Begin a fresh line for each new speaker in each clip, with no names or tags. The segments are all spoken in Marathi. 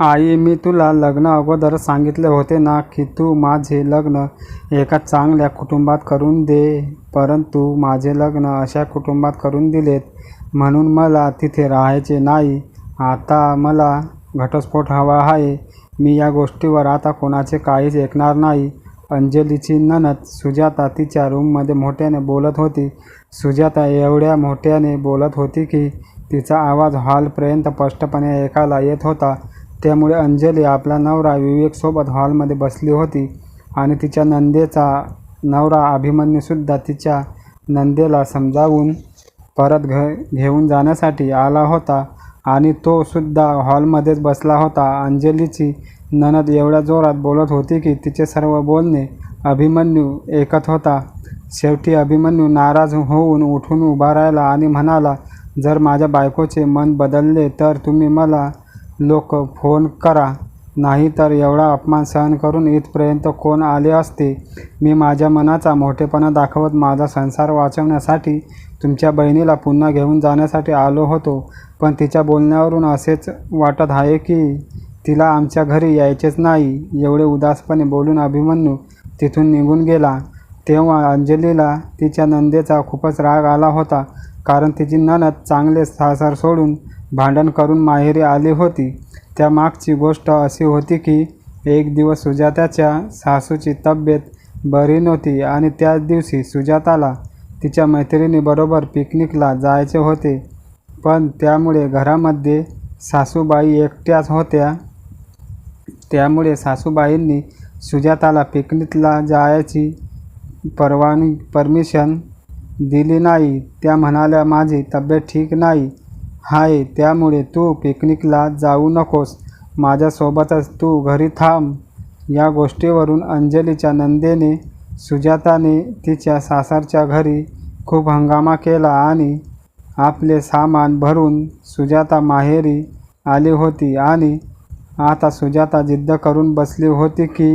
आई मी तुला लग्न अगोदर सांगितले होते ना की तू माझे लग्न एका चांगल्या कुटुंबात करून दे परंतु माझे लग्न अशा कुटुंबात करून दिलेत म्हणून मला तिथे राहायचे नाही. आता मला घटस्फोट हवा आहे. मी या गोष्टीवर आता कोणाचे काहीच ऐकणार नाही. अंजलीची ननद सुजाता तिच्या रूममध्ये मोठ्याने बोलत होती. सुजाता एवढ्या मोठ्याने बोलत होती की तिचा आवाज हॉलपर्यंत स्पष्टपणे ऐकायला येत होता. त्यामुळे अंजली आपला नवरा विवेकसोबत हॉलमध्ये बसली होती आणि तिच्या नंदेचा नवरा अभिमन्यूसुद्धा तिच्या नंदेला समजावून परत घ घेऊन जाण्यासाठी आला होता आणि तो सुद्धा हॉलमध्येच बसला होता. अंजलीची ननद एवढ्या जोरात बोलत होती की तिचे सर्व बोलणे अभिमन्यू ऐकत होता. शेवटी अभिमन्यू नाराज होऊन उठून उभा राहिला आणि म्हणाला जर माझ्या बायकोचे मन बदलले तर तुम्ही मला लोक फोन करा. नाही तर एवढा अपमान सहन करून इथपर्यंत कोण आले असते? मी माझ्या मनाचा मोठेपणा दाखवत माझा संसार वाचवण्यासाठी तुमच्या बहिणीला पुन्हा घेऊन जाण्यासाठी आलो होतो. पण तिच्या बोलण्यावरून असेच वाटत आहे की तिला आमच्या घरी यायचेच नाही. एवढे उदासपणे बोलून अभिमन्यू तिथून निघून गेला. तेव्हा अंजलीला तिच्या नंदेचा खूपच राग आला होता. कारण तिची ननद चांगले सासर सोडून भांडण करून माहेरी आली होती. त्यामागची गोष्ट अशी होती की एक दिवस सुजाताच्या सासूची तब्येत बरी नव्हती आणि त्याच दिवशी सुजाताला तिच्या मैत्रिणीबरोबर पिकनिकला जायचे होते. पण त्यामुळे घरामध्ये सासूबाई एकट्याच होत्या. त्यामुळे सासूबाईंनी सुजाताला पिकनिकला जायची परवानगी परमिशन दिली नाही. त्या म्हणाल्या माझी तब्येत ठीक नाही. आहे त्यामुळे तू पिकनिकला जाऊ नकोस. माझ्यासोबतच तू घरी थांब. या गोष्टीवरून अंजलीच्या नंदेने सुजाताने तिच्या सासरच्या घरी खूप हंगामा केला आणि आपले सामान भरून सुजाता माहेरी आली होती आणि आता सुजाता जिद्द करून बसली होती की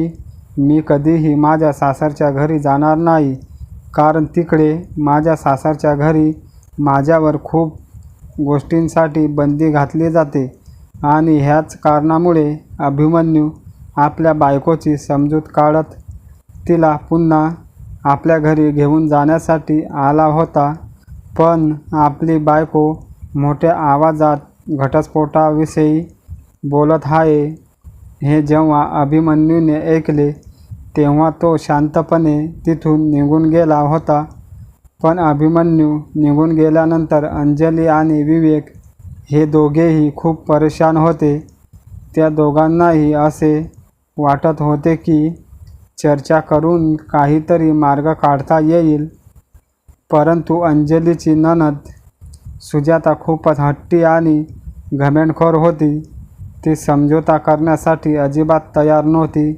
मी कधीही माझ्या सासरच्या घरी जाणार नाही. कारण तिकडे माझ्या सासरच्या घरी माझ्यावर खूप गोष्टींसाठी बंदी घातली जाते आणि ह्याच कारणामुळे अभिमन्यू आपल्या बायकोची समजूत काढत तिला पुन्हा आपल्या घरी घेऊन जाण्यासाठी आला होता. पण आपली बायको मोठ्या आवाजात घटस्फोटाविषयी बोलत आहे. हे जेव्हा अभिमन्यूने ऐकले तेव्हा तो शांतपणे तिथून निघून गेला होता. पण अभिमन्यू निघून गेल्यानंतर अंजली आणि विवेक हे दोघेही खूप परेशान होते. त्या दोघांनाही असे वाटत होते की चर्चा करून काहीतरी मार्ग काढता येईल. परंतु अंजलीची ननद सुजाता खूपच हट्टी आणि घमेंडखोर होती. ती समझोता करण्यासाठी अजिबात तयार नव्हती.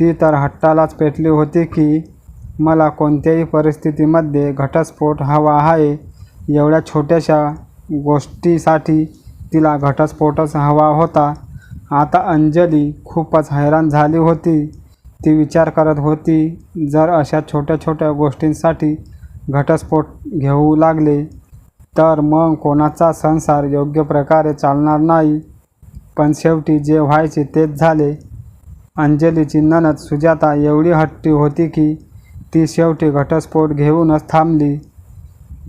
ती तर हट्टालाच पेटली होती की मला कोणत्याही परिस्थितीमध्ये घटस्फोट हवा आहे एवढ्या छोट्याशा गोष्टीसाठी तिला घटस्फोटच हवा होता. आता अंजली खूपच हैराण झाली होती. ती विचार करत होती जर अशा छोट्या छोट्या गोष्टींसाठी घटस्फोट घेऊ लागले तर मग कोणाचा संसार योग्य प्रकारे चालणार नाही. पण शेवटी जे व्हायचे तेच झाले. अंजलीची ननद सुजाता एवढी हट्टी होती की ती शेवटी घटस्फोट घेऊनच थांबली.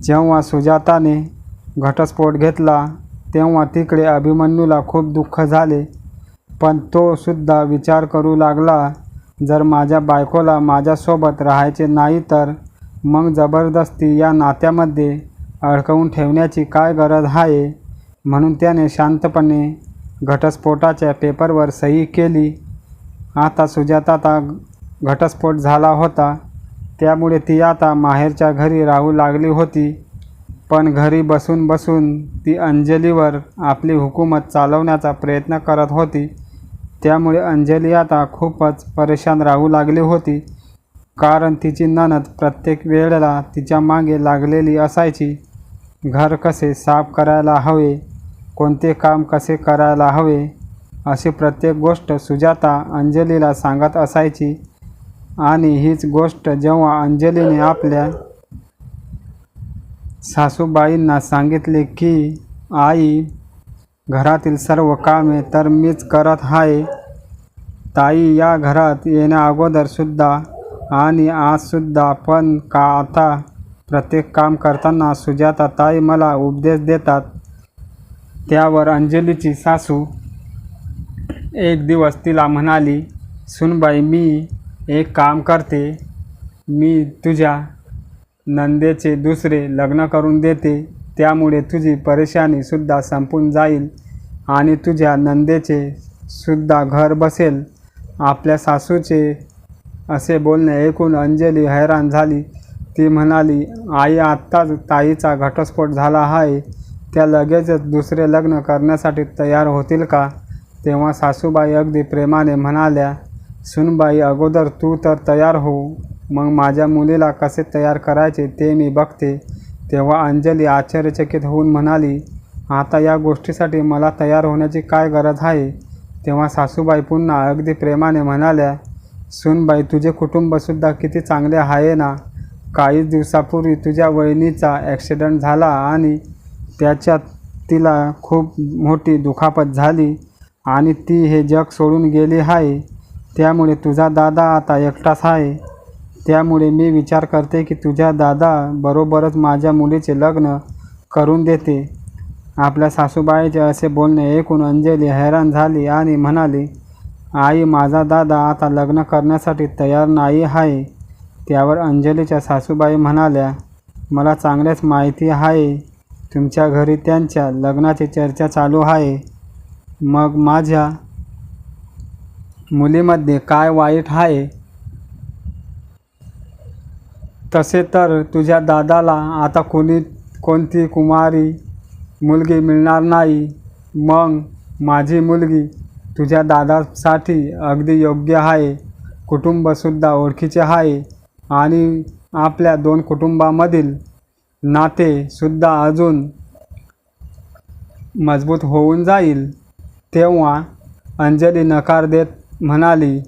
जेव्हा सुजाताने घटस्फोट घेतला तेव्हा तिकडे अभिमन्यूला खूप दुःख झाले. पण तो सुद्धा विचार करू लागला जर माझ्या बायकोला माझ्यासोबत राहायचे नाही तर मग जबरदस्ती या नात्यामध्ये अडकवून ठेवण्याची काय गरज आहे? म्हणून त्याने शांतपणे घटस्फोटाच्या पेपरवर सही केली. आता सुजाताचा घटस्फोट झाला होता. त्यामुळे ती आता माहेरच्या घरी राहू लागली होती. पण घरी बसून बसून ती अंजलीवर आपली हुकूमत चालवण्याचा प्रयत्न करत होती. त्यामुळे अंजली आता खूपच परेशान राहू लागली होती. कारण तिची ननद प्रत्येक वेळेला तिच्यामागे लागलेली असायची. घर कसे साफ करायला हवे कोणते काम कसे करायला हवे अशी प्रत्येक गोष्ट सुजाता अंजलीला सांगत असायची. आणि हीच गोष्ट जेव्हा अंजलीने आपल्या सासूबाईंना सांगितले की आई घरातील सर्व कामे तर मीच करत आहे. ताई या घरात येण्याअगोदरसुद्धा आणि आजसुद्धा पण का आता प्रत्येक काम करताना सुजाता ताई मला उपदेश देतात. त्यावर अंजलीची सासू एक दिवस तिला म्हणाली सुनबाई मी एक काम करते. मी तुझ्या नंदेचे दुसरे लग्न करून देते. त्यामुळे तुझी परेशानीसुद्धा संपून जाईल आणि तुझ्या नंदेचे सुद्धा घर बसेल. आपल्या सासूचे असे बोलणे ऐकून अंजली हैराण झाली. ती म्हणाली आई आत्ताच ताईचा घटस्फोट झाला आहे. त्या लगेचच दुसरे लग्न करण्यासाठी तयार होतील का? तेव्हा सासूबाई अगदी प्रेमाने म्हणाल्या सुनबाई अगोदर तू तर तयार हो मग माझ्या मुलीला कसे तयार करायचे ते मी बघते. तेव्हा अंजली आश्चर्यचकित होऊन म्हणाली आता या गोष्टीसाठी मला तयार होण्याची काय गरज आहे? तेव्हा सासूबाई पुन्हा अगदी प्रेमाने म्हणाल्या सुनबाई तुझे कुटुंबसुद्धा किती चांगले आहे ना. काही दिवसापूर्वी तुझ्या वहिनीचा ॲक्सिडंट झाला आणि त्याच्यात तिला खूप मोठी दुखापत झाली आणि ती हे जग सोडून गेली आहे. त्यामुळे तुझा दादा आता एकटाच आहे. त्यामुळे मी विचार करते की तुझ्या दादा बरोबरच माझ्या मुलीचे लग्न करून देते. आपल्या सासूबाईचे असे बोलणे ऐकून अंजली हैराण झाली आणि म्हणाली आई माझा दादा आता लग्न करण्यासाठी तयार नाही आहे. त्यावर अंजलीच्या सासूबाई म्हणाल्या मला चांगलेच माहिती आहे. तुमच्या घरी त्यांच्या लग्नाची चर्चा चालू आहे. मग माझ्या मुलीमध्ये काय वाईट आहे? तसे तर तुझ्या दादाला आता कोणी कोणती कुमारी मुलगी मिळणार नाही. मग माझी मुलगी तुझ्या दादासाठी अगदी योग्य आहे. कुटुंबसुद्धा ओळखीचे आहे. आणि आपल्या दोन कुटुंबामधील नातेसुद्धा अजून मजबूत होऊन जाईल. तेव्हा अंजली नकार देत म्हणाली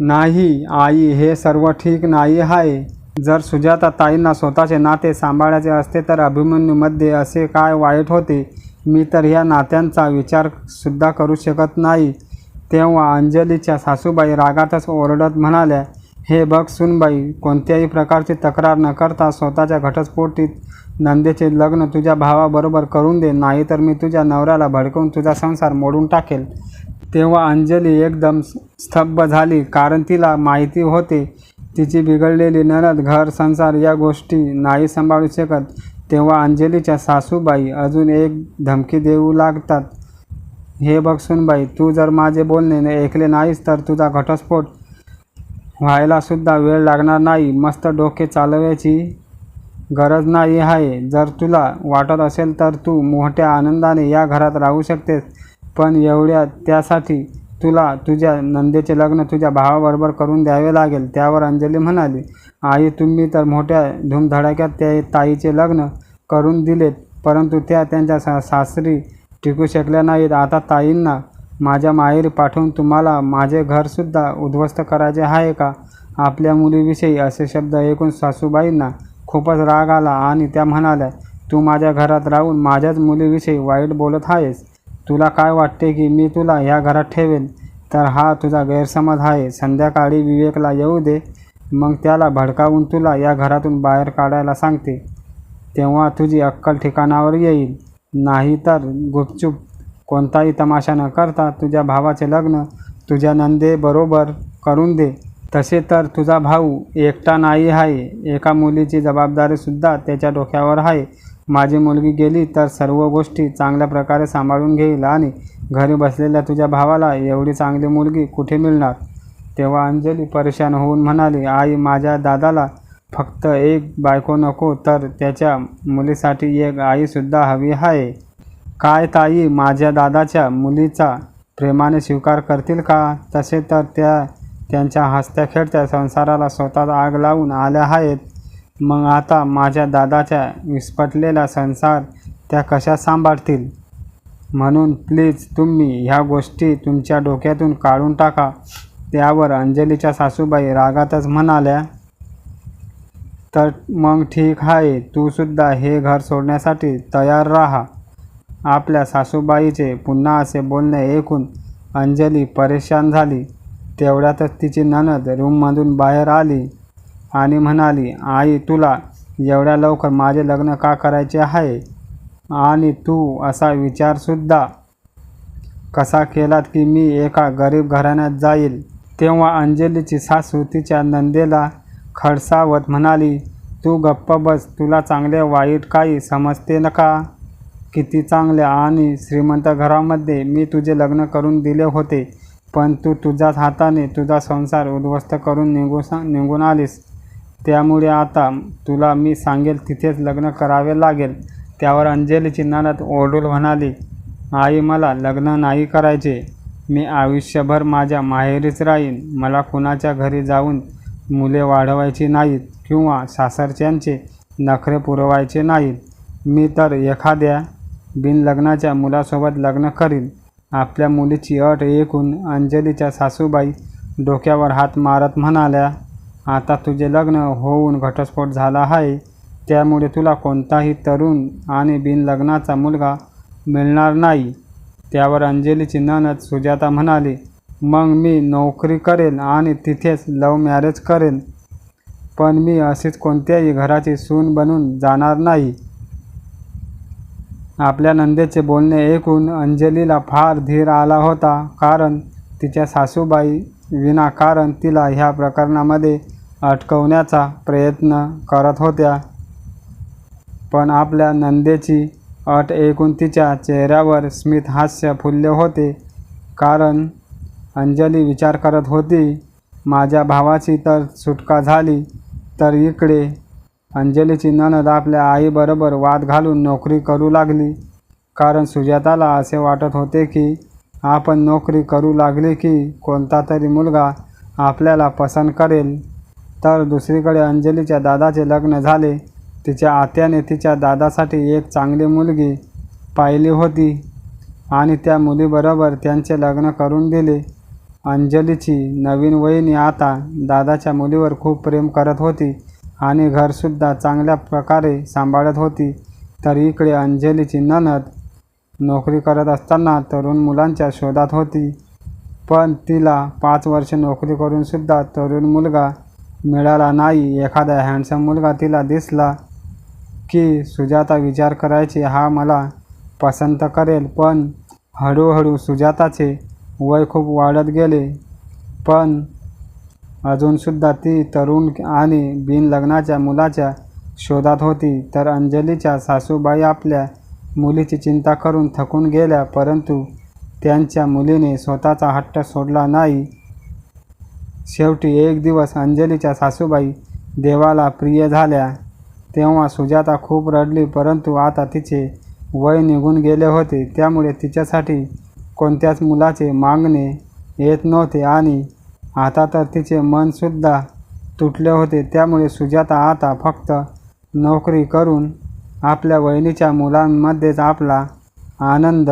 नाही आई हे सर्व ठीक नाही आहे. जर सुजाता ताईंना स्वतःचे नाते सांभाळायचे असते तर अभिमन्यूमध्ये असे काय वाईट होते? मी तर ह्या नात्यांचा विचारसुद्धा करू शकत नाही. तेव्हा अंजलीच्या सासूबाई रागातच ओरडत म्हणाल्या हे बघ सुनबाई कोणत्याही प्रकारची तक्रार न करता स्वतःच्या घटस्फोटीत नंदेचे लग्न तुझ्या भावाबरोबर करून दे नाहीतर मी तुझ्या नवऱ्याला भडकवून तुझा संसार मोडून टाकेल. तेव्हा अंजली एकदम स्तब्ध झाली कारण तिला माहिती होते तिची बिघडलेली ननद घर संसार या गोष्टी नाही सांभाळू शकत. तेव्हा अंजलीच्या सासूबाई अजून एक धमकी देऊ लागतात. हे बघ सुनबाई तू जर माझे बोलणे ऐकले नाहीस तर तुझा घटस्फोट व्हायलासुद्धा वेळ लागणार नाही. मस्त डोके चालवायची गरज नाही आहे. जर तुला वाटत असेल तर तू मोठ्या आनंदाने या घरात राहू शकतेस. पण एवढ्या त्यासाठी तुला तुझ्या नंदेचे लग्न तुझ्या भावाबरोबर करून द्यावे लागेल. त्यावर अंजली म्हणाली आई तुम्ही तर मोठ्या धूमधडाक्यात त्या ताईचे लग्न करून दिलेत परंतु त्या त्यांच्या सा सासरी टिकू शकल्या नाहीत. आता ताईंना माझ्या माहेरी पाठवून तुम्हाला माझे घरसुद्धा उद्ध्वस्त करायचे आहे का? आपल्या मुलीविषयी असे शब्द ऐकून सासूबाईंना खूपच राग आला आणि त्या म्हणाल्या तू माझ्या घरात राहून माझ्याच मुलीविषयी वाईट बोलत आहेस. तुला काय वाटते की मी तुला ह्या घरात ठेवेन? तर हा तुझा गैरसमज आहे. संध्याकाळी विवेकला येऊ दे. मग त्याला भडकावून तुला या घरातून बाहेर काढायला सांगते. तेव्हा तुझी अक्कल ठिकाणावर येईल. नाही तर गुपचूप कोणताही तमाशा न करता तुझ्या भावाचे लग्न तुझ्या नंदेबरोबर करून दे. तसे तर तुझा भाऊ एकटा नाही आहे. एका मुलीची जबाबदारीसुद्धा त्याच्या डोक्यावर आहे. माझी मुलगी गेली तर सर्व गोष्टी चांगल्या प्रकारे सांभाळून घेईल आणि घरी बसलेल्या तुझ्या भावाला एवढी चांगली मुलगी कुठे मिळणार? तेव्हा अंजली परेशान होऊन म्हणाली आई माझ्या दादाला फक्त एक बायको नको तर त्याच्या मुलीसाठी एक आईसुद्धा हवी आहे. काय ताई माझ्या दादाच्या मुलीचा प्रेमाने स्वीकार करतील का? तसे तर त्या त्यांच्या हसत्या खेळत्या संसाराला स्वतःच आग लावून आल्या आहेत. मग आता माझ्या दादाच्या विस्फटलेला संसार त्या कशा सांभाळतील? म्हणून प्लीज तुम्ही ह्या गोष्टी तुमच्या डोक्यातून काढून टाका. त्यावर अंजलीच्या सासूबाई रागातच म्हणाल्या तर मग ठीक आहे तू सुद्धा हे घर सोडण्यासाठी तयार राहा. आपल्या सासूबाईचे पुन्हा असे बोलणे ऐकून अंजली परेशान झाली. तेवढ्यातच तिची ननद रूममधून बाहेर आली आणि म्हणाली आई तुला एवढ्या लवकर माझे लग्न का करायचे आहे? आणि तू असा विचारसुद्धा कसा केलात की मी एका गरीब घराण्यात जाईल? तेव्हा अंजलीची सासू तिच्या नंदेला खडसावत म्हणाली तू गप्प बस तुला चांगले वाईट काही समजते नका किती चांगल्या आणि श्रीमंत घरामध्ये मी तुझे लग्न करून दिले होते. पण तू तुझ्याच हाताने तुझा संसार उद्ध्वस्त करून निघू निघून आलीस. त्यामुळे आता तुला मी सांगेल तिथेच लग्न करावे लागेल. त्यावर अंजलीची नणद ओरडून म्हणाली आई मला लग्न नाही करायचे. मी आयुष्यभर माझ्या माहेरीच राहीन. मला कुणाच्या घरी जाऊन मुले वाढवायची नाहीत किंवा सासरच्यांचे नखरे पुरवायचे नाहीत. मी तर एखाद्या बिनलग्नाच्या मुलासोबत लग्न करीन. आपल्या मुलीची अट ऐकून अंजलीच्या सासूबाई डोक्यावर हात मारत म्हणाल्या आता तुझे लग्न होऊन घटस्फोट झाला आहे. त्यामुळे तुला कोणताही तरुण आणि बिनलग्नाचा मुलगा मिळणार नाही. त्यावर अंजलीची ननद सुजाता म्हणाली मग मी नोकरी करेन आणि तिथेच लव मॅरेज करेन. पण मी अशीच कोणत्याही घराची सून बनून जाणार नाही. आपल्या नंदेचे बोलणे ऐकून अंजलीला फार धीर आला होता. कारण तिच्या सासूबाई विनाकारण तिला ह्या प्रकरणामध्ये अटकवण्याचा प्रयत्न करत होत्या. पण आपल्या नंदेची अट ऐकून तिच्या चेहऱ्यावर स्मित हास्य फुलले होते. कारण अंजली विचार करत होती माझ्या भावाची तर सुटका झाली तर इकडे अंजलीची ननद आपल्या आईबरोबर वाद घालून नोकरी करू लागली. कारण सुजाताला असे वाटत होते की आपण नोकरी करू लागली की कोणता तरी मुलगा आपल्याला पसंत करेल. तर दुसरीकडे अंजलीच्या दादाचे लग्न झाले. तिच्या आत्याने तिच्या दादासाठी एक चांगली मुलगी पाहिली होती आणि त्या मुलीबरोबर त्यांचे लग्न करून दिले. अंजलीची नवीन वहिनी आता दादाच्या मुलीवर खूप प्रेम करत होती. आणि घरसुद्धा चांगल्या प्रकारे सांभाळत होती. तर इकडे अंजलीची ननद नोकरी करत असताना तरुण मुलांच्या शोधात होती. पण तिला पाच वर्ष नोकरी करूनसुद्धा तरुण मुलगा मिळाला नाही. एखादा हँडसम मुलगा तिला दिसला की सुजाता विचार करायची. हा मला पसंत करेल. पण हळूहळू सुजाताचे वय खूप वाढत गेले. पण अजूनसुद्धा ती तरुण आणि बिनलग्नाच्या मुलाच्या शोधात होती. तर अंजलीच्या सासूबाई आपल्या मुलीची चिंता करून थकून गेल्या परंतु त्यांच्या मुलीने स्वतःचा हट्ट सोडला नाही. शेवटी एक दिवस अंजलीच्या सासूबाई देवाला प्रिय झाल्या. तेव्हा सुजाता खूप रडली परंतु आता तिचे वय निघून गेले होते. त्यामुळे तिच्यासाठी कोणत्याच मुलाचे मागणे येत नव्हते आणि आता तर तिचे मनसुद्धा तुटले होते. त्यामुळे सुजाता आता फक्त नोकरी करून आपल्या वहिनीच्या मुलांमध्येच आपला आनंद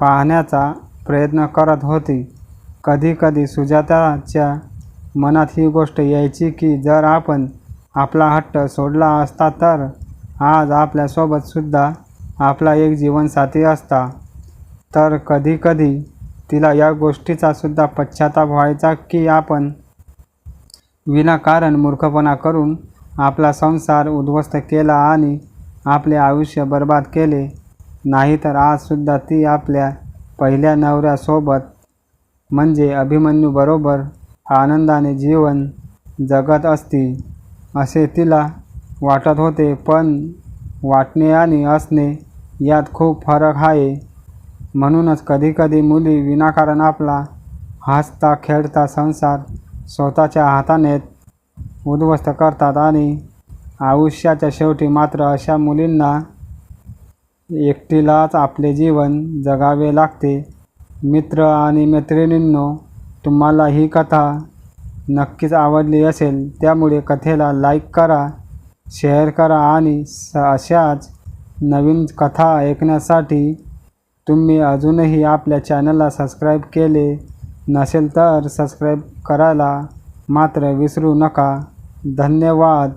पाहण्याचा प्रयत्न करत होती. कधीकधी सुजाताच्या मनात ही गोष्ट यायची की जर आपण आपला हट्ट सोडला असता तर आज आपल्यासोबतसुद्धा आपला एक जीवनसाथी असता. तर कधीकधी तिला या गोष्टीचा सुद्धा पश्चाताप व्हायचा की आपण विनाकारण मूर्खपणा करून आपला संसार उद्ध्वस्त केला आणि आपले आयुष्य बर्बाद केले. नाहीतर आजसुद्धा ती आपल्या पहिल्या नवऱ्यासोबत म्हणजे अभिमन्यूबरोबर आनंदाने जीवन जगत असती असे तिला वाटत होते. पण वाटणे आणि असणे यात खूप फरक आहे. म्हणूनच कधीकधी मुली विनाकारण आपला हसता खेळता संसार स्वतःच्या हाताने उद्ध्वस्त करतात आणि आयुष्याच्या शेवटी मात्र अशा मुलींना एकटीलाच आपले जीवन जगावे लागते. मित्र आणि मैत्रिणींनो तुम्हाला ही कथा नक्कीच आवडली असेल. त्यामुळे कथेला लाईक करा शेअर करा आणि स अशाच नवीन कथा ऐकण्यासाठी तुम्ही अजूनही आपल्या चॅनलला सबस्क्राईब केले नसेल तर सबस्क्राईब करायला मात्र विसरू नका. धन्यवाद.